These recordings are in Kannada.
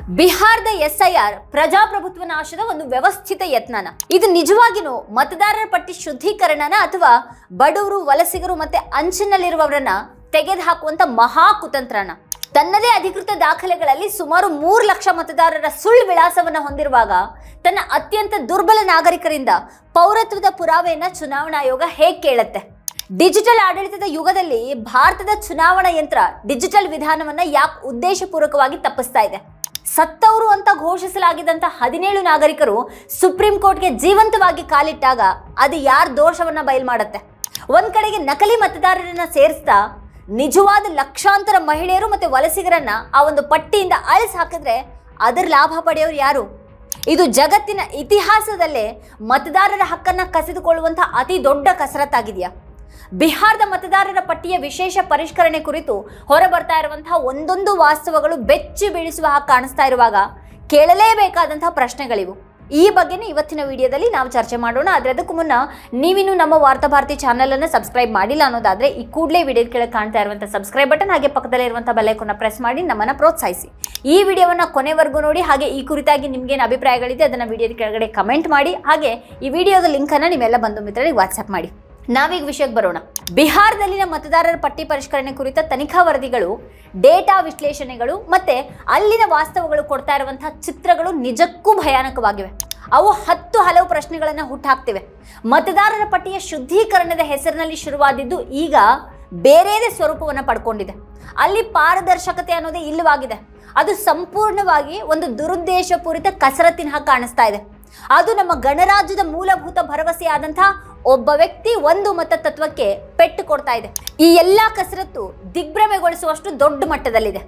ಬಿಹಾರದ ಎಸ್ಐಆರ್ ಪ್ರಜಾಪ್ರಭುತ್ವ ನಾಶದ ಒಂದು ವ್ಯವಸ್ಥಿತ ಯತ್ನನ. ಇದು ನಿಜವಾಗಿನೂ ಮತದಾರರ ಪಟ್ಟಿ ಶುದ್ಧೀಕರಣನ ಅಥವಾ ಬಡವರು, ವಲಸಿಗರು ಮತ್ತೆ ಅಂಚಿನಲ್ಲಿರುವವರನ್ನ ತೆಗೆದುಹಾಕುವಂತ ಮಹಾ ತನ್ನದೇ ಅಧಿಕೃತ ದಾಖಲೆಗಳಲ್ಲಿ ಸುಮಾರು ಮೂರು ಲಕ್ಷ ಮತದಾರರ ಸುಳ್ಳು ವಿಳಾಸವನ್ನು ಹೊಂದಿರುವಾಗ ತನ್ನ ಅತ್ಯಂತ ದುರ್ಬಲ ನಾಗರಿಕರಿಂದ ಪೌರತ್ವದ ಪುರಾವೆಯನ್ನ ಚುನಾವಣಾ ಆಯೋಗ ಹೇಗೆ ಕೇಳುತ್ತೆ? ಡಿಜಿಟಲ್ ಆಡಳಿತದ ಯುಗದಲ್ಲಿ ಭಾರತದ ಚುನಾವಣಾ ಯಂತ್ರ ಡಿಜಿಟಲ್ ವಿಧಾನವನ್ನ ಯಾಕೆ ಉದ್ದೇಶಪೂರ್ವಕವಾಗಿ ತಪ್ಪಿಸ್ತಾ ಇದೆ? ಸತ್ತವರು ಅಂತ ಘೋಷಿಸಲಾಗಿದ್ದಂಥ ಹದಿನೇಳು ನಾಗರಿಕರು ಸುಪ್ರೀಂ ಕೋರ್ಟ್ಗೆ ಜೀವಂತವಾಗಿ ಕಾಲಿಟ್ಟಾಗ ಅದು ಯಾರ ದೋಷವನ್ನು ಬಯಲು ಮಾಡುತ್ತೆ? ಒಂದು ಕಡೆಗೆ ನಕಲಿ ಮತದಾರರನ್ನ ಸೇರಿಸ್ತಾ ನಿಜವಾದ ಲಕ್ಷಾಂತರ ಮಹಿಳೆಯರು ಮತ್ತೆ ವಲಸಿಗರನ್ನ ಆ ಒಂದು ಪಟ್ಟಿಯಿಂದ ಅಳಿಸಿ ಹಾಕಿದ್ರೆ ಅದರ ಲಾಭ ಪಡೆಯೋರು ಯಾರು? ಇದು ಜಗತ್ತಿನ ಇತಿಹಾಸದಲ್ಲೇ ಮತದಾರರ ಹಕ್ಕನ್ನ ಕಸಿದುಕೊಳ್ಳುವಂಥ ಅತಿ ದೊಡ್ಡ ಕಸರತ್ತಾಗಿದೆಯಾ? ಬಿಹಾರದ ಮತದಾರರ ಪಟ್ಟಿಯ ವಿಶೇಷ ಪರಿಷ್ಕರಣೆ ಕುರಿತು ಹೊರಬರ್ತಾ ಇರುವಂತಹ ಒಂದೊಂದು ವಾಸ್ತವಗಳು ಬೆಚ್ಚಿ ಬೀಳಿಸುವ ಹಾಗೆ ಕಾಣಿಸ್ತಾ ಇರುವಾಗ ಕೇಳಲೇಬೇಕಾದಂತಹ ಪ್ರಶ್ನೆಗಳಿವು. ಈ ಬಗ್ಗೆನೇ ಇವತ್ತಿನ ವಿಡಿಯೋದಲ್ಲಿ ನಾವು ಚರ್ಚೆ ಮಾಡೋಣ. ಆದರೆ ಅದಕ್ಕೂ ಮುನ್ನ ನೀವಿನ್ನೂ ನಮ್ಮ ವಾರ್ತಾ ಭಾರತಿ ಚಾನಲ್ ಅನ್ನು ಸಬ್ಸ್ಕ್ರೈಬ್ ಮಾಡಿಲ್ಲ ಅನ್ನೋದಾದ್ರೆ ಈ ಕೂಡಲೇ ವಿಡಿಯೋ ಕೆಳಗೆ ಕಾಣ್ತಾ ಇರುವಂಥ ಸಬ್ಸ್ಕ್ರೈಬ್ ಬಟನ್, ಹಾಗೆ ಪಕ್ಕದಲ್ಲೇ ಇರುವಂಥ ಬೆಲ್ಲೈಕನ್ನ ಪ್ರೆಸ್ ಮಾಡಿ ನಮ್ಮನ್ನ ಪ್ರೋತ್ಸಾಹಿಸಿ. ಈ ವಿಡಿಯೋವನ್ನ ಕೊನೆವರೆಗೂ ನೋಡಿ, ಹಾಗೆ ಈ ಕುರಿತಾಗಿ ನಿಮ್ಗೇನು ಅಭಿಪ್ರಾಯಗಳಿದೆ ಅದನ್ನ ವಿಡಿಯೋದ ಕೆಳಗಡೆ ಕಮೆಂಟ್ ಮಾಡಿ, ಹಾಗೆ ಈ ವಿಡಿಯೋದ ಲಿಂಕ್ ಅನ್ನ ನಿಮ್ಮೆಲ್ಲ ಬಂಧು ಮಿತ್ರರಿಗೆ ವಾಟ್ಸಪ್ ಮಾಡಿ. ನಾವೀಗ ವಿಷಯಕ್ಕೆ ಬರೋಣ. ಬಿಹಾರದಲ್ಲಿನ ಮತದಾರರ ಪಟ್ಟಿ ಪರಿಷ್ಕರಣೆ ಕುರಿತ ತನಿಖಾ ವರದಿಗಳು, ಡೇಟಾ ವಿಶ್ಲೇಷಣೆಗಳು ಮತ್ತೆ ಅಲ್ಲಿನ ವಾಸ್ತವಗಳು ಕೊಡ್ತಾ ಇರುವಂತಹ ಚಿತ್ರಗಳು ನಿಜಕ್ಕೂ ಭಯಾನಕವಾಗಿವೆ. ಅವು ಹತ್ತು ಹಲವು ಪ್ರಶ್ನೆಗಳನ್ನು ಹುಟ್ಟಾಕ್ತಿವೆ ಮತದಾರರ ಪಟ್ಟಿಯ ಶುದ್ಧೀಕರಣದ ಹೆಸರಿನಲ್ಲಿ ಶುರುವಾದಿದ್ದು ಈಗ ಬೇರೆಯದೇ ಸ್ವರೂಪವನ್ನು ಪಡ್ಕೊಂಡಿದೆ. ಅಲ್ಲಿ ಪಾರದರ್ಶಕತೆ ಅನ್ನೋದೇ ಇಲ್ಲವಾಗಿದೆ. ಅದು ಸಂಪೂರ್ಣವಾಗಿ ಒಂದು ದುರುದ್ದೇಶಪೂರಿತ ಕಸರತ್ತಿನ ಕಾಣಿಸ್ತಾ ಇದೆ. ಅದು ನಮ್ಮ ಗಣರಾಜ್ಯದ ಮೂಲಭೂತ ಭರವಸೆಯಾದಂತಹ ಒಬ್ಬ ವ್ಯಕ್ತಿ ಒಂದು ಮತ ತತ್ವಕ್ಕೆ ಪೆಟ್ಟು ಕೊಡ್ತಾ ಇದೆ. ಈ ಎಲ್ಲ ಕಸರತ್ತು ದಿಗ್ಭ್ರಮೆಗೊಳಿಸುವಷ್ಟು ದೊಡ್ಡ ಮಟ್ಟದಲ್ಲಿದೆ.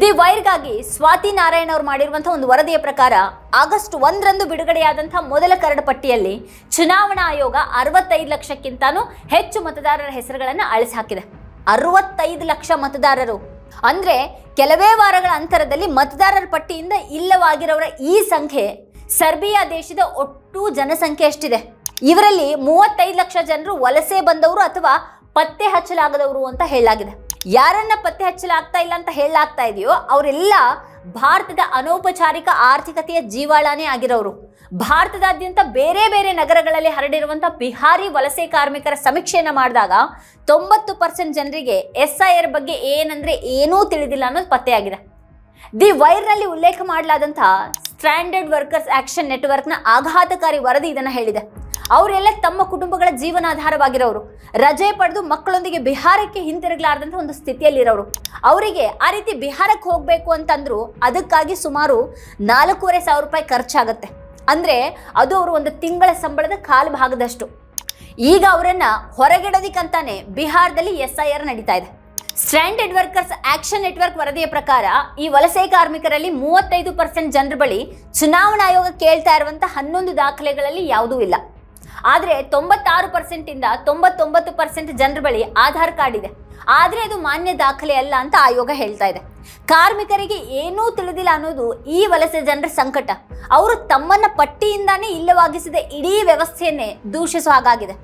ದಿ ವೈರ್ಗಾಗಿ ಸ್ವಾತಿ ನಾರಾಯಣ್ ಅವರು ಮಾಡಿರುವಂತಹ ಒಂದು ವರದಿಯ ಪ್ರಕಾರ ಆಗಸ್ಟ್ ಒಂದರಂದು ಬಿಡುಗಡೆಯಾದಂತಹ ಮೊದಲ ಕರಡು ಪಟ್ಟಿಯಲ್ಲಿ ಚುನಾವಣಾ ಆಯೋಗ ಅರವತ್ತೈದು ಲಕ್ಷಕ್ಕಿಂತಾನೂ ಹೆಚ್ಚು ಮತದಾರರ ಹೆಸರುಗಳನ್ನು ಅಳಿಸಿ ಹಾಕಿದೆ ಅರವತ್ತೈದು ಲಕ್ಷ ಮತದಾರರು. ಅಂದ್ರೆ ಕೆಲವೇ ವಾರಗಳ ಅಂತರದಲ್ಲಿ ಮತದಾರರ ಪಟ್ಟಿಯಿಂದ ಇಲ್ಲವಾಗಿರೋರ ಈ ಸಂಖ್ಯೆ ಸರ್ಬಿಯಾ ದೇಶದ ಒಟ್ಟು ಜನಸಂಖ್ಯೆ ಎಷ್ಟಿದೆ? ಇವರಲ್ಲಿ ಮೂವತ್ತೈದು ಲಕ್ಷ ಜನರು ವಲಸೆ ಬಂದವರು ಅಥವಾ ಪತ್ತೆ ಹಚ್ಚಲಾಗದವರು ಅಂತ ಹೇಳಲಾಗಿದೆ. ಯಾರನ್ನ ಪತ್ತೆ ಹಚ್ಚಲಾಗ್ತಾ ಇಲ್ಲ ಅಂತ ಹೇಳಲಾಗ್ತಾ ಇದೆಯೋ ಅವರೆಲ್ಲ ಭಾರತದ ಅನೌಪಚಾರಿಕ ಆರ್ಥಿಕತೆಯ ಜೀವಾಳಾನೇ ಆಗಿರೋರು. ಭಾರತದಾದ್ಯಂತ ಬೇರೆ ಬೇರೆ ನಗರಗಳಲ್ಲಿ ಹರಡಿರುವಂಥ ಬಿಹಾರಿ ವಲಸೆ ಕಾರ್ಮಿಕರ ಸಮೀಕ್ಷೆಯನ್ನು ಮಾಡಿದಾಗ ತೊಂಬತ್ತು ಪರ್ಸೆಂಟ್ ಜನರಿಗೆ ಎಸ್ ಐ ಆರ್ ಬಗ್ಗೆ ಏನಂದ್ರೆ ಏನೂ ತಿಳಿದಿಲ್ಲ ಅನ್ನೋದು ಪತ್ತೆಯಾಗಿದೆ. ದಿ ವೈರ್ನಲ್ಲಿ ಉಲ್ಲೇಖ ಮಾಡಲಾದಂತಹ ಸ್ಟ್ಯಾಂಡರ್ಡ್ ವರ್ಕರ್ಸ್ ಆಕ್ಷನ್ ನೆಟ್ವರ್ಕ್ನ ಆಘಾತಕಾರಿ ವರದಿ ಇದನ್ನು ಹೇಳಿದೆ. ಅವರೆಲ್ಲ ತಮ್ಮ ಕುಟುಂಬಗಳ ಜೀವನಾಧಾರವಾಗಿರೋರು. ರಜೆ ಪಡೆದು ಮಕ್ಕಳೊಂದಿಗೆ ಬಿಹಾರಕ್ಕೆ ಹಿಂತಿರುಗಲಾರ್ದಂಥ ಒಂದು ಸ್ಥಿತಿಯಲ್ಲಿರೋರು. ಅವರಿಗೆ ಆ ರೀತಿ ಬಿಹಾರಕ್ಕೆ ಹೋಗಬೇಕು ಅಂತಂದ್ರು ಅದಕ್ಕಾಗಿ ಸುಮಾರು ನಾಲ್ಕೂವರೆ ಸಾವಿರ ರೂಪಾಯಿ ಖರ್ಚಾಗುತ್ತೆ. ಅಂದರೆ ಅದು ಅವರು ಒಂದು ತಿಂಗಳ ಸಂಬಳದ ಕಾಲು ಭಾಗದಷ್ಟು. ಈಗ ಅವರನ್ನು ಹೊರಗಿಡೋದಿಕ್ಕಂತಾನೆ ಬಿಹಾರದಲ್ಲಿ ಎಸ್ ಐ ಆರ್ ನಡೀತಾ ಇದೆ. ಸ್ಟ್ಯಾಂಡರ್ಡ್ ವರ್ಕರ್ಸ್ ಆಕ್ಷನ್ ನೆಟ್ವರ್ಕ್ ವರದಿಯ ಪ್ರಕಾರ ಈ ವಲಸೆ ಕಾರ್ಮಿಕರಲ್ಲಿ ಮೂವತ್ತೈದು ಪರ್ಸೆಂಟ್ ಜನರ ಬಳಿ ಚುನಾವಣಾ ಆಯೋಗ ಕೇಳ್ತಾ ಇರುವಂತ ಹನ್ನೊಂದು ದಾಖಲೆಗಳಲ್ಲಿ ಯಾವುದೂ ಇಲ್ಲ. ಆದರೆ ತೊಂಬತ್ತಾರು ಪರ್ಸೆಂಟ್ ಇಂದ ತೊಂಬತ್ತೊಂಬತ್ತು ಪರ್ಸೆಂಟ್ ಜನರ ಬಳಿ ಆಧಾರ್ ಕಾರ್ಡ್ ಇದೆ. ಆದರೆ ಅದು ಮಾನ್ಯ ದಾಖಲೆ ಅಲ್ಲ ಅಂತ ಆಯೋಗ ಹೇಳ್ತಾ ಇದೆ. ಕಾರ್ಮಿಕರಿಗೆ ಏನೂ ತಿಳಿದಿಲ್ಲ ಅನ್ನೋದು ಈ ವಲಸೆ ಜನರ ಸಂಕಟ. ಅವರು ತಮ್ಮನ್ನ ಪಟ್ಟಿಯಿಂದಾನೇ ಇಲ್ಲವಾಗಿಸಿದ ಇಡೀ ವ್ಯವಸ್ಥೆಯನ್ನೇ ದೂಷಿಸುವ ಹಾಗಾಗಿದೆ.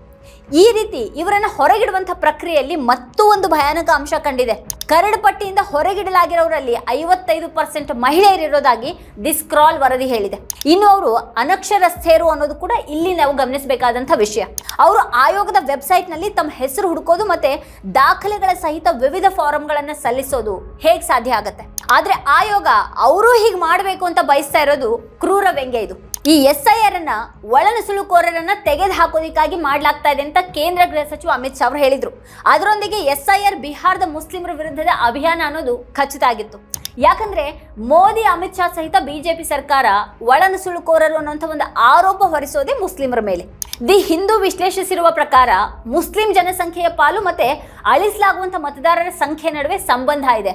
ಈ ರೀತಿ ಇವರನ್ನ ಹೊರಗಿಡುವಂತಹ ಪ್ರಕ್ರಿಯೆಯಲ್ಲಿ ಮತ್ತೂ ಒಂದು ಭಯಾನಕ ಅಂಶ ಕಂಡಿದೆ. ಕರಡು ಪಟ್ಟಿಯಿಂದ ಹೊರಗಿಡಲಾಗಿರೋರಲ್ಲಿ ಐವತ್ತೈದು ಪರ್ಸೆಂಟ್ ಮಹಿಳೆಯರಿರೋದಾಗಿ ಡಿಸ್ಕ್ರಾಲ್ ವರದಿ ಹೇಳಿದೆ. ಇನ್ನು ಅವರು ಅನಕ್ಷರಸ್ಥೆಯರು ಅನ್ನೋದು ಕೂಡ ಇಲ್ಲಿ ನಾವು ಗಮನಿಸಬೇಕಾದಂಥ ವಿಷಯ. ಅವರು ಆಯೋಗದ ವೆಬ್ಸೈಟ್ನಲ್ಲಿ ತಮ್ಮ ಹೆಸರು ಹುಡುಕೋದು ಮತ್ತೆ ದಾಖಲೆಗಳ ಸಹಿತ ವಿವಿಧ ಫಾರಂಗಳನ್ನ ಸಲ್ಲಿಸೋದು ಹೇಗೆ ಸಾಧ್ಯ ಆಗತ್ತೆ? ಆದ್ರೆ ಆಯೋಗ ಅವರು ಹೀಗೆ ಮಾಡಬೇಕು ಅಂತ ಬಯಸ್ತಾ ಇರೋದು ಕ್ರೂರ ವ್ಯಂಗ್ಯ ಇದು. ಈ ಎಸ್ ಐ ಆರ್ ಅನ್ನ ಒಳನುಸುಳುಕೋರರನ್ನ ತೆಗೆದು ಹಾಕೋದಿಕ್ಕಾಗಿ ಮಾಡಲಾಗ್ತಾ ಇದೆ ಅಂತ ಕೇಂದ್ರ ಗೃಹ ಸಚಿವ ಅಮಿತ್ ಶಾ ಅವರು ಹೇಳಿದ್ರು. ಅದರೊಂದಿಗೆ ಎಸ್ ಐ ಆರ್ ಬಿಹಾರದ ಮುಸ್ಲಿಮರ ವಿರುದ್ಧದ ಅಭಿಯಾನ ಅನ್ನೋದು ಖಚಿತ ಆಗಿತ್ತು. ಯಾಕಂದ್ರೆ ಮೋದಿ, ಅಮಿತ್ ಶಾ ಸಹಿತ ಬಿಜೆಪಿ ಸರ್ಕಾರ ಒಳನುಸುಳುಕೋರರು ಅನ್ನುವಂಥ ಒಂದು ಆರೋಪ ಹೊರಿಸೋದೇ ಮುಸ್ಲಿಮರ ಮೇಲೆ. ದಿ ಹಿಂದೂ ವಿಶ್ಲೇಷಿಸಿರುವ ಪ್ರಕಾರ ಮುಸ್ಲಿಂ ಜನಸಂಖ್ಯೆಯ ಪಾಲು ಮತ್ತೆ ಅಳಿಸಲಾಗುವಂಥ ಮತದಾರರ ಸಂಖ್ಯೆ ನಡುವೆ ಸಂಬಂಧ ಇದೆ.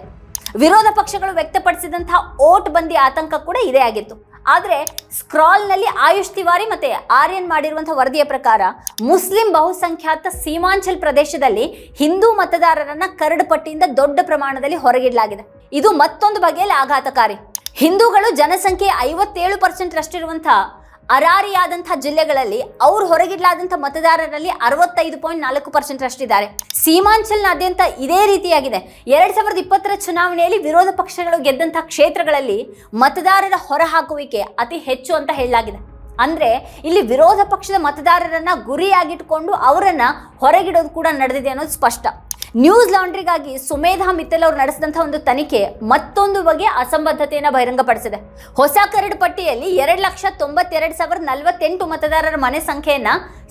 ವಿರೋಧ ಪಕ್ಷಗಳು ವ್ಯಕ್ತಪಡಿಸಿದಂತಹ ಓಟ್ ಬಂದಿ ಆತಂಕ ಕೂಡ ಇದೇ ಆಗಿತ್ತು. ಆದರೆ ಸ್ಕ್ರಾಲ್ನಲ್ಲಿ ಆಯುಷ್ ತಿವಾರಿ ಮತ್ತೆ ಆರ್ಯನ್ ಮಾಡಿರುವಂಥ ವರದಿಯ ಪ್ರಕಾರ ಮುಸ್ಲಿಂ ಬಹುಸಂಖ್ಯಾತ ಸೀಮಾಂಚಲ್ ಪ್ರದೇಶದಲ್ಲಿ ಹಿಂದೂ ಮತದಾರರನ್ನ ಕರಡು ಪಟ್ಟಿಯಿಂದ ದೊಡ್ಡ ಪ್ರಮಾಣದಲ್ಲಿ ಹೊರಗಿಡಲಾಗಿದೆ. ಇದು ಮತ್ತೊಂದು ಬಗೆಯಲ್ಲಿ ಆಘಾತಕಾರಿ. ಹಿಂದೂಗಳು ಜನಸಂಖ್ಯೆ ಐವತ್ತೇಳು ಪರ್ಸೆಂಟ್ ರಷ್ಟಿರುವಂತಹ ಅರಾರಿಯಾದಂತಹ ಜಿಲ್ಲೆಗಳಲ್ಲಿ ಅವ್ರು ಹೊರಗಿಡ್ಲಾದಂಥ ಮತದಾರರಲ್ಲಿ ಅರವತ್ತೈದು ಪಾಯಿಂಟ್ ನಾಲ್ಕು ಪರ್ಸೆಂಟ್ ಅಷ್ಟಿದ್ದಾರೆ ಸೀಮಾಂಚಲ್ನಾದ್ಯಂತ ಇದೇ ರೀತಿಯಾಗಿದೆ. ಎರಡ್ ಸಾವಿರದ ಇಪ್ಪತ್ತರ ಚುನಾವಣೆಯಲ್ಲಿ ವಿರೋಧ ಪಕ್ಷಗಳು ಗೆದ್ದಂತಹ ಕ್ಷೇತ್ರಗಳಲ್ಲಿ ಮತದಾರರ ಹೊರಹಾಕುವಿಕೆ ಅತಿ ಹೆಚ್ಚು ಅಂತ ಹೇಳಲಾಗಿದೆ. ಅಂದ್ರೆ ಇಲ್ಲಿ ವಿರೋಧ ಪಕ್ಷದ ಮತದಾರರನ್ನ ಗುರಿಯಾಗಿಟ್ಕೊಂಡು ಅವರನ್ನ ಹೊರಗಿಡೋದು ಕೂಡ ನಡೆದಿದೆ ಅನ್ನೋದು ಸ್ಪಷ್ಟ. ನ್ಯೂಸ್ ಲಾಂಡ್ರಿಗಾಗಿ ಸುಮೇಧಾ ಮಿತ್ತಲ್ ಅವರು ನಡೆಸಿದಂಥ ಒಂದು ತನಿಖೆ ಮತ್ತೊಂದು ಬಗೆ ಅಸಂಬದ್ಧತೆಯನ್ನು ಬಹಿರಂಗಪಡಿಸಿದೆ. ಹೊಸ ಕರಡು ಪಟ್ಟಿಯಲ್ಲಿ ಎರಡು ಲಕ್ಷ ತೊಂಬತ್ತೆರಡು ಸಾವಿರದ ನಲವತ್ತೆಂಟು ಮತದಾರರ ಮನೆ ಸಂಖ್ಯೆಯನ್ನ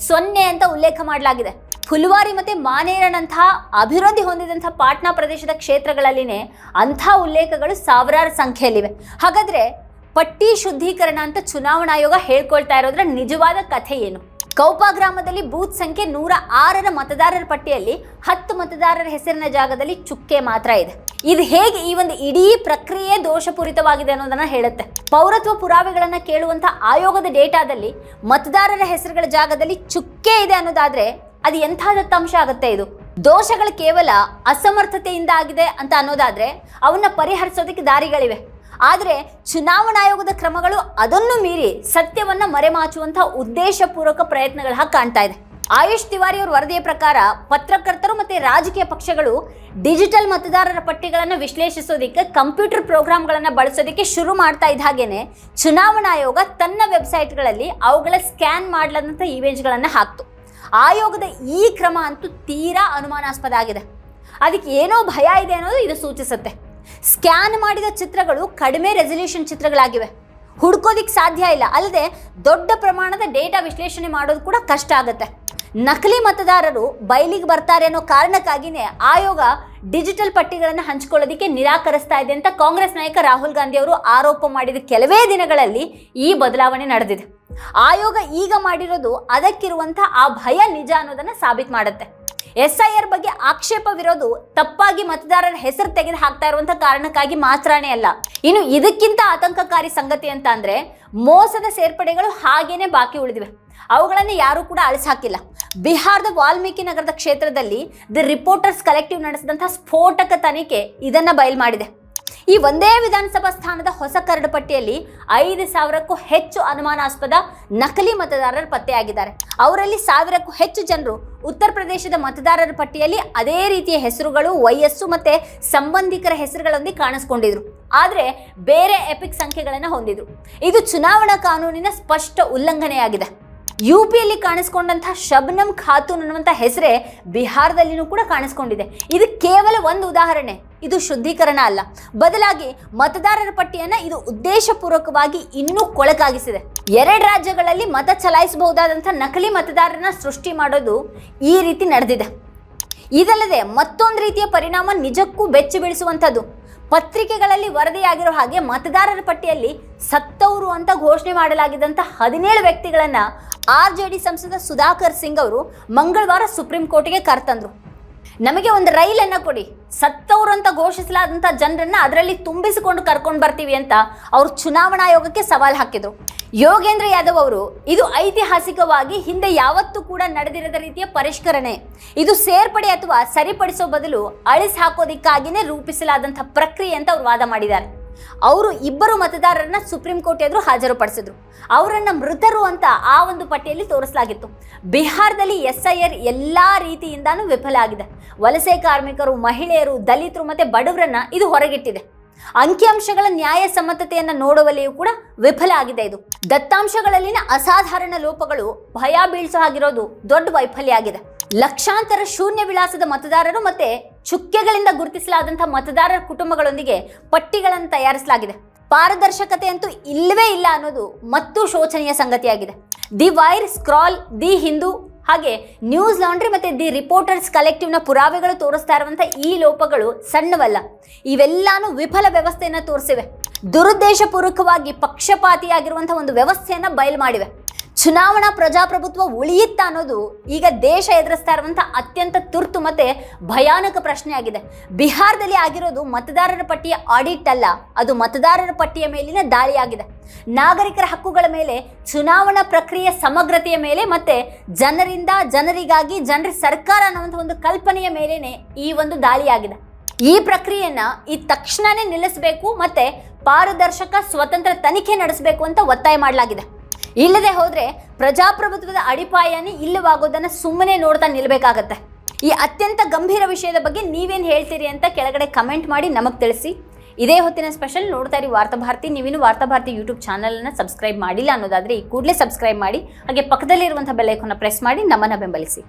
ಸೊನ್ನೆ ಅಂತ ಉಲ್ಲೇಖ ಮಾಡಲಾಗಿದೆ. ಫುಲ್ವಾರಿ ಮತ್ತೆ ಮಾನೇರನಂತಹ ಅಭಿವೃದ್ಧಿ ಹೊಂದಿದಂಥ ಪಾಟ್ನಾ ಪ್ರದೇಶದ ಕ್ಷೇತ್ರಗಳಲ್ಲಿನೇ ಅಂಥ ಉಲ್ಲೇಖಗಳು ಸಾವಿರಾರು ಸಂಖ್ಯೆಯಲ್ಲಿವೆ. ಹಾಗಾದ್ರೆ ಪಟ್ಟಿ ಶುದ್ಧೀಕರಣ ಅಂತ ಚುನಾವಣಾ ಆಯೋಗ ಹೇಳ್ಕೊಳ್ತಾ ಇರೋದ್ರ ನಿಜವಾದ ಕಥೆ ಏನು? ಕೌಪಾ ಗ್ರಾಮದಲ್ಲಿ ಬೂತ್ ಸಂಖ್ಯೆ ನೂರ ಆರರ ಮತದಾರರ ಪಟ್ಟಿಯಲ್ಲಿ ಹತ್ತು ಮತದಾರರ ಹೆಸರಿನ ಜಾಗದಲ್ಲಿ ಚುಕ್ಕೆ ಮಾತ್ರ ಇದೆ. ಇದು ಹೇಗೆ ಈ ಒಂದು ಇಡೀ ಪ್ರಕ್ರಿಯೆ ದೋಷಪೂರಿತವಾಗಿದೆ ಅನ್ನೋದನ್ನ ಹೇಳುತ್ತೆ. ಪೌರತ್ವ ಪುರಾವೆಗಳನ್ನ ಕೇಳುವಂತ ಆಯೋಗದ ಡೇಟಾದಲ್ಲಿ ಮತದಾರರ ಹೆಸರುಗಳ ಜಾಗದಲ್ಲಿ ಚುಕ್ಕೆ ಇದೆ ಅನ್ನೋದಾದ್ರೆ ಅದು ಎಂಥ ದತ್ತಾಂಶ ಆಗುತ್ತೆ ಇದು? ದೋಷಗಳು ಕೇವಲ ಅಸಮರ್ಥತೆಯಿಂದ ಆಗಿದೆ ಅಂತ ಅನ್ನೋದಾದ್ರೆ ಅವನ್ನ ಪರಿಹರಿಸೋದಕ್ಕೆ ದಾರಿಗಳಿವೆ. ಆದರೆ ಚುನಾವಣಾ ಆಯೋಗದ ಕ್ರಮಗಳು ಅದನ್ನು ಮೀರಿ ಸತ್ಯವನ್ನ ಮರೆಮಾಚುವಂತಹ ಉದ್ದೇಶಪೂರ್ವಕ ಪ್ರಯತ್ನಗಳ ಕಾಣ್ತಾ ಇದೆ. ಆಯುಷ್ ತಿವಾರಿ ಅವರ ವರದಿಯ ಪ್ರಕಾರ ಪತ್ರಕರ್ತರು ಮತ್ತೆ ರಾಜಕೀಯ ಪಕ್ಷಗಳು ಡಿಜಿಟಲ್ ಮತದಾರರ ಪಟ್ಟಿಗಳನ್ನು ವಿಶ್ಲೇಷಿಸೋದಕ್ಕೆ ಕಂಪ್ಯೂಟರ್ ಪ್ರೋಗ್ರಾಮ್ಗಳನ್ನು ಬಳಸೋದಕ್ಕೆ ಶುರು ಮಾಡ್ತಾ ಇದ್ದ ಹಾಗೇನೆ ಚುನಾವಣಾ ಆಯೋಗ ತನ್ನ ವೆಬ್ಸೈಟ್ಗಳಲ್ಲಿ ಅವುಗಳ ಸ್ಕ್ಯಾನ್ ಮಾಡಲಾದಂಥ ಇಮೇಜ್ಗಳನ್ನು ಹಾಕ್ತು. ಆಯೋಗದ ಈ ಕ್ರಮ ಅಂತೂ ತೀರಾ ಅನುಮಾನಾಸ್ಪದ ಆಗಿದೆ. ಅದಕ್ಕೆ ಏನೋ ಭಯ ಇದೆ ಅನ್ನೋದು ಇದು ಸೂಚಿಸುತ್ತೆ. ಸ್ಕ್ಯಾನ್ ಮಾಡಿದ ಚಿತ್ರಗಳು ಕಡಿಮೆ ರೆಸಲ್ಯೂಷನ್ ಚಿತ್ರಗಳಾಗಿವೆ. ಹುಡ್ಕೋದಿಕ್ಕೆ ಸಾಧ್ಯ ಇಲ್ಲ. ಅಲ್ಲದೆ ದೊಡ್ಡ ಪ್ರಮಾಣದ ಡೇಟಾ ವಿಶ್ಲೇಷಣೆ ಮಾಡೋದು ಕೂಡ ಕಷ್ಟ ಆಗುತ್ತೆ. ನಕಲಿ ಮತದಾರರು ಬಯಲಿಗೆ ಬರ್ತಾರೆ ಅನ್ನೋ ಕಾರಣಕ್ಕಾಗಿನೇ ಆಯೋಗ ಡಿಜಿಟಲ್ ಪಟ್ಟಿಗಳನ್ನು ಹಂಚಿಕೊಳ್ಳೋದಕ್ಕೆ ನಿರಾಕರಿಸ್ತಾ ಇದೆ ಅಂತ ಕಾಂಗ್ರೆಸ್ ನಾಯಕ ರಾಹುಲ್ ಗಾಂಧಿ ಅವರು ಆರೋಪ ಮಾಡಿದ ಕೆಲವೇ ದಿನಗಳಲ್ಲಿ ಈ ಬದಲಾವಣೆ ನಡೆದಿದೆ. ಆಯೋಗ ಈಗ ಮಾಡಿರೋದು ಅದಕ್ಕಿರುವಂಥ ಆ ಭಯ ನಿಜ ಅನ್ನೋದನ್ನ ಸಾಬೀತು ಮಾಡುತ್ತೆ. ಎಸ್ ಐ ಆರ್ ಬಗ್ಗೆ ಆಕ್ಷೇಪವಿರೋದು ತಪ್ಪಾಗಿ ಮತದಾರರ ಹೆಸರು ತೆಗೆದು ಹಾಕ್ತಾ ಇರುವಂತ ಕಾರಣಕ್ಕಾಗಿ ಮಾತ್ರನೇ ಅಲ್ಲ. ಇನ್ನು ಇದಕ್ಕಿಂತ ಆತಂಕಕಾರಿ ಸಂಗತಿ ಅಂತ ಅಂದ್ರೆ ಮೋಸದ ಸೇರ್ಪಡೆಗಳು ಹಾಗೇನೆ ಬಾಕಿ ಉಳಿದಿವೆ. ಅವುಗಳನ್ನು ಯಾರೂ ಕೂಡ ಅಳಿಸಾಕಿಲ್ಲ ಬಿಹಾರದ ವಾಲ್ಮೀಕಿ ನಗರದ ಕ್ಷೇತ್ರದಲ್ಲಿ ದಿ ರಿಪೋರ್ಟರ್ಸ್ ಕಲೆಕ್ಟಿವ್ ನಡೆಸಿದಂತಹ ಸ್ಫೋಟಕ ತನಿಖೆ ಇದನ್ನ ಬಯಲು ಮಾಡಿದೆ. ಈ ಒಂದೇ ವಿಧಾನಸಭಾ ಸ್ಥಾನದ ಹೊಸ ಕರಡು ಪಟ್ಟಿಯಲ್ಲಿ ಐದು ಸಾವಿರಕ್ಕೂ ಹೆಚ್ಚು ಅನುಮಾನಾಸ್ಪದ ನಕಲಿ ಮತದಾರರು ಪತ್ತೆಯಾಗಿದ್ದಾರೆ. ಅವರಲ್ಲಿ ಸಾವಿರಕ್ಕೂ ಹೆಚ್ಚು ಜನರು ಉತ್ತರ ಪ್ರದೇಶದ ಮತದಾರರ ಪಟ್ಟಿಯಲ್ಲಿ ಅದೇ ರೀತಿಯ ಹೆಸರುಗಳು, ವಯಸ್ಸು ಮತ್ತೆ ಸಂಬಂಧಿಕರ ಹೆಸರುಗಳೊಂದಿಗೆ ಕಾಣಿಸ್ಕೊಂಡಿದ್ರು. ಆದರೆ ಬೇರೆ ಎಪಿಕ್ ಸಂಖ್ಯೆಗಳನ್ನು ಹೊಂದಿದ್ರು. ಇದು ಚುನಾವಣಾ ಕಾನೂನಿನ ಸ್ಪಷ್ಟ ಉಲ್ಲಂಘನೆಯಾಗಿದೆ. ಯು ಪಿಯಲ್ಲಿ ಕಾಣಿಸ್ಕೊಂಡಂತಹ ಶಬ್ನಮ್ ಖಾತೂನ್ ಅನ್ನುವಂಥ ಹೆಸರೇ ಬಿಹಾರದಲ್ಲಿನೂ ಕೂಡ ಕಾಣಿಸ್ಕೊಂಡಿದೆ. ಇದು ಕೇವಲ ಒಂದು ಉದಾಹರಣೆ, ಇದು ಶುದ್ಧೀಕರಣ ಅಲ್ಲ. ಬದಲಾಗಿ ಮತದಾರರ ಪಟ್ಟಿಯನ್ನ ಇದು ಉದ್ದೇಶಪೂರ್ವಕವಾಗಿ ಇನ್ನೂ ಕೊಳಕಾಗಿಸಿದೆ. ಎರಡು ರಾಜ್ಯಗಳಲ್ಲಿ ಮತ ಚಲಾಯಿಸಬಹುದಾದಂಥ ನಕಲಿ ಮತದಾರರನ್ನ ಸೃಷ್ಟಿ ಮಾಡೋದು ಈ ರೀತಿ ನಡೆದಿದೆ. ಇದಲ್ಲದೆ ಮತ್ತೊಂದು ರೀತಿಯ ಪರಿಣಾಮ ನಿಜಕ್ಕೂ ಬೆಚ್ಚಿ ಬೀಳಿಸುವಂಥದ್ದು. ಪತ್ರಿಕೆಗಳಲ್ಲಿ ವರದಿಯಾಗಿರೋ ಹಾಗೆ ಮತದಾರರ ಪಟ್ಟಿಯಲ್ಲಿ ಸತ್ತವರು ಅಂತ ಘೋಷಣೆ ಮಾಡಲಾಗಿದ್ದಂಥ ಹದಿನೇಳು ವ್ಯಕ್ತಿಗಳನ್ನ ಆರ್ ಜೆ ಡಿ ಸಂಸದ ಸುಧಾಕರ್ ಸಿಂಗ್ ಅವರು ಮಂಗಳವಾರ ಸುಪ್ರೀಂ ಕೋರ್ಟ್ಗೆ ಕರ್ತಂದ್ರು. ನಮಗೆ ಒಂದು ರೈಲನ್ನು ಕೊಡಿ. ಸತ್ತವರು ಅಂತ ಘೋಷಿಸಲಾದಂಥ ಜನರನ್ನು ಅದರಲ್ಲಿ ತುಂಬಿಸಿಕೊಂಡು ಕರ್ಕೊಂಡು ಬರ್ತೀವಿ ಅಂತ ಅವರು ಚುನಾವಣಾ ಆಯೋಗಕ್ಕೆ ಸವಾಲು ಹಾಕಿದ್ರು. ಯೋಗೇಂದ್ರ ಯಾದವ್ ಅವರು, ಇದು ಐತಿಹಾಸಿಕವಾಗಿ ಹಿಂದೆ ಯಾವತ್ತೂ ಕೂಡ ನಡೆದಿರದ ರೀತಿಯ ಪರಿಷ್ಕರಣೆ. ಇದು ಸೇರ್ಪಡೆ ಅಥವಾ ಸರಿಪಡಿಸೋ ಬದಲು ಅಳಿಸಿ ಹಾಕೋದಿಕ್ಕಾಗಿನೇ ರೂಪಿಸಲಾದಂಥ ಪ್ರಕ್ರಿಯೆ ಅಂತ ಅವರು ವಾದ ಮಾಡಿದ್ದಾರೆ. ಅವರು ಇಬ್ಬರು ಮತದಾರರನ್ನ ಸುಪ್ರೀಂ ಕೋರ್ಟ್ ಎದುರು ಹಾಜರುಪಡಿಸಿದ್ರು. ಅವರನ್ನ ಮೃತರು ಅಂತ ಆ ಒಂದು ಪಟ್ಟಿಯಲ್ಲಿ ತೋರಿಸಲಾಗಿತ್ತು. ಬಿಹಾರದಲ್ಲಿ ಎಸ್ ಐ ಆರ್ ಎಲ್ಲ ರೀತಿಯಿಂದಾನು ವಿಫಲ ಆಗಿದೆ. ವಲಸೆ ಕಾರ್ಮಿಕರು, ಮಹಿಳೆಯರು, ದಲಿತರು ಮತ್ತೆ ಬಡವರನ್ನ ಇದು ಹೊರಗಿಟ್ಟಿದೆ. ಅಂಕಿಅಂಶಗಳ ನ್ಯಾಯಸಮ್ಮತತೆಯನ್ನ ನೋಡುವಲ್ಲಿಯೂ ಕೂಡ ವಿಫಲ ಆಗಿದೆ ಇದು. ದತ್ತಾಂಶಗಳಲ್ಲಿನ ಅಸಾಧಾರಣ ಲೋಪಗಳು ಭಯ ಬೀಳ್ಸೋ ಆಗಿರೋದು ದೊಡ್ಡ ವೈಫಲ್ಯ ಆಗಿದೆ. ಲಕ್ಷಾಂತರ ಶೂನ್ಯ ವಿಳಾಸದ ಮತದಾರರು ಮತ್ತೆ ಚುಕ್ಕೆಗಳಿಂದ ಗುರುತಿಸಲಾದಂತಹ ಮತದಾರರ ಕುಟುಂಬಗಳೊಂದಿಗೆ ಪಟ್ಟಿಗಳನ್ನು ತಯಾರಿಸಲಾಗಿದೆ. ಪಾರದರ್ಶಕತೆ ಅಂತೂ ಇಲ್ಲವೇ ಇಲ್ಲ ಅನ್ನೋದು ಮತ್ತೂ ಶೋಚನೀಯ ಸಂಗತಿಯಾಗಿದೆ. The wire scroll, the Hindu ಹಾಗೆ ನ್ಯೂಸ್ ಲಾಂಡ್ರಿ ಮತ್ತೆ ದಿ ರಿಪೋರ್ಟರ್ಸ್ ಕಲೆಕ್ಟಿವ್ನ ಪುರಾವೆಗಳು ತೋರಿಸ್ತಾ ಇರುವಂಥ ಈ ಲೋಪಗಳು ಸಣ್ಣವಲ್ಲ. ಇವೆಲ್ಲಾನು ವಿಫಲ ವ್ಯವಸ್ಥೆಯನ್ನು ತೋರಿಸಿವೆ. ದುರುದ್ದೇಶಪೂರ್ವಕವಾಗಿ ಪಕ್ಷಪಾತಿಯಾಗಿರುವಂಥ ಒಂದು ವ್ಯವಸ್ಥೆಯನ್ನ ಬಯಲು ಮಾಡಿವೆ. ಚುನಾವಣಾ ಪ್ರಜಾಪ್ರಭುತ್ವ ಉಳಿಯುತ್ತಾ ಅನ್ನೋದು ಈಗ ದೇಶ ಎದುರಿಸ್ತಾ ಇರುವಂಥ ಅತ್ಯಂತ ತುರ್ತು ಮತ್ತೆ ಭಯಾನಕ ಪ್ರಶ್ನೆ ಆಗಿದೆ ಬಿಹಾರದಲ್ಲಿ ಆಗಿರೋದು ಮತದಾರರ ಪಟ್ಟಿಯ ಆಡಿಟ್ ಅಲ್ಲ, ಅದು ಮತದಾರರ ಪಟ್ಟಿಯ ಮೇಲಿನ ದಾಳಿಯಾಗಿದೆ. ನಾಗರಿಕರ ಹಕ್ಕುಗಳ ಮೇಲೆ, ಚುನಾವಣಾ ಪ್ರಕ್ರಿಯೆ ಸಮಗ್ರತೆಯ ಮೇಲೆ ಮತ್ತೆ ಜನರಿಂದ ಜನರಿಗಾಗಿ ಜನರ ಸರ್ಕಾರ ಅನ್ನುವಂಥ ಒಂದು ಕಲ್ಪನೆಯ ಮೇಲೇನೆ ಈ ಒಂದು ದಾಳಿಯಾಗಿದೆ. ಈ ಪ್ರಕ್ರಿಯೆಯನ್ನ ಈ ತಕ್ಷಣನೇ ನಿಲ್ಲಿಸಬೇಕು ಮತ್ತೆ ಪಾರದರ್ಶಕ ಸ್ವತಂತ್ರ ತನಿಖೆ ನಡೆಸಬೇಕು ಅಂತ ಒತ್ತಾಯ ಮಾಡಲಾಗಿದೆ. ಇಲ್ಲದೆ ಹೋದರೆ ಪ್ರಜಾಪ್ರಭುತ್ವದ ಅಡಿಪಾಯನೇ ಇಲ್ಲವಾಗೋದನ್ನ ಸುಮ್ಮನೆ ನೋಡ್ತಾ ನಿಲ್ಲಬೇಕಾಗತ್ತೆ ಈ ಅತ್ಯಂತ ಗಂಭೀರ ವಿಷಯದ ಬಗ್ಗೆ ನೀವೇನು ಹೇಳ್ತೀರಿ ಅಂತ ಕೆಳಗಡೆ ಕಮೆಂಟ್ ಮಾಡಿ ನಮಗೆ ತಿಳಿಸಿ. ಇದೇ ಹೊತ್ತಿನ ಸ್ಪೆಷಲ್ ನೋಡ್ತಾ ಇರಿ ವಾರ್ತಾಭಾರತಿ ನೀವಿನ್ನು ವಾರ್ತಾಭಾರತಿ ಯೂಟ್ಯೂಬ್ ಚಾನಲನ್ನು ಸಬ್ಸ್ಕ್ರೈಬ್ ಮಾಡಿಲ್ಲ ಅನ್ನೋದಾದ್ರೆ ಈ ಕೂಡಲೇ ಸಬ್ಸ್ಕ್ರೈಬ್ ಮಾಡಿ, ಹಾಗೆ ಪಕ್ಕದಲ್ಲಿರುವಂಥ ಬೆಲ್ಲೈಕನ್ನ ಪ್ರೆಸ್ ಮಾಡಿ ನಮ್ಮನ್ನು ಬೆಂಬಲಿಸಿ.